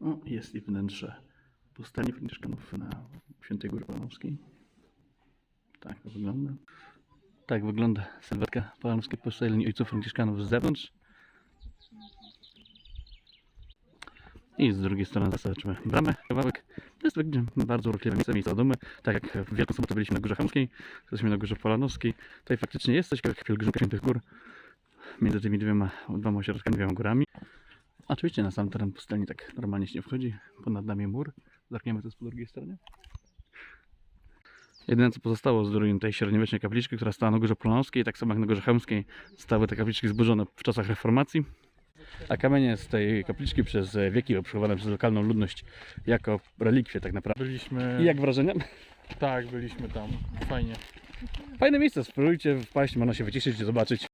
O, jest i wnętrze pustelni Franciszkanów na Świętej Górze Polanowskiej. Tak to wygląda. Tak wygląda sylwetka Polanowskiej pustelni Ojców Franciszkanów z zewnątrz. I z drugiej strony zobaczymy bramę, kawałek. To jest takie bardzo urokliwe miejsce, miejsce domy. Tak jak w Wielką Sobotę byliśmy na Górze Chamskiej, jesteśmy na Górze Polanowskiej. Tutaj faktycznie jest coś jak pielgrzymka Świętych Gór między tymi dwiema, dwoma ośrodkami, dwiema górami. Oczywiście na sam teren pustelni tak normalnie się nie wchodzi. Ponad nami mur. Zerkniemy też po drugiej stronie. Jedyne co pozostało z ruin tej średniowiecznej kapliczki, która stała na Górze Polanowskiej, tak samo jak na Górze Chełmskiej, stały te kapliczki zburzone w czasach reformacji. A kamienie z tej kapliczki przez wieki były przechowane przez lokalną ludność jako relikwie tak naprawdę. Byliśmy. I jak wrażenia? Tak, byliśmy tam. Fajnie. Fajne miejsce, spróbujcie wpaść, można się wyciszyć, zobaczyć.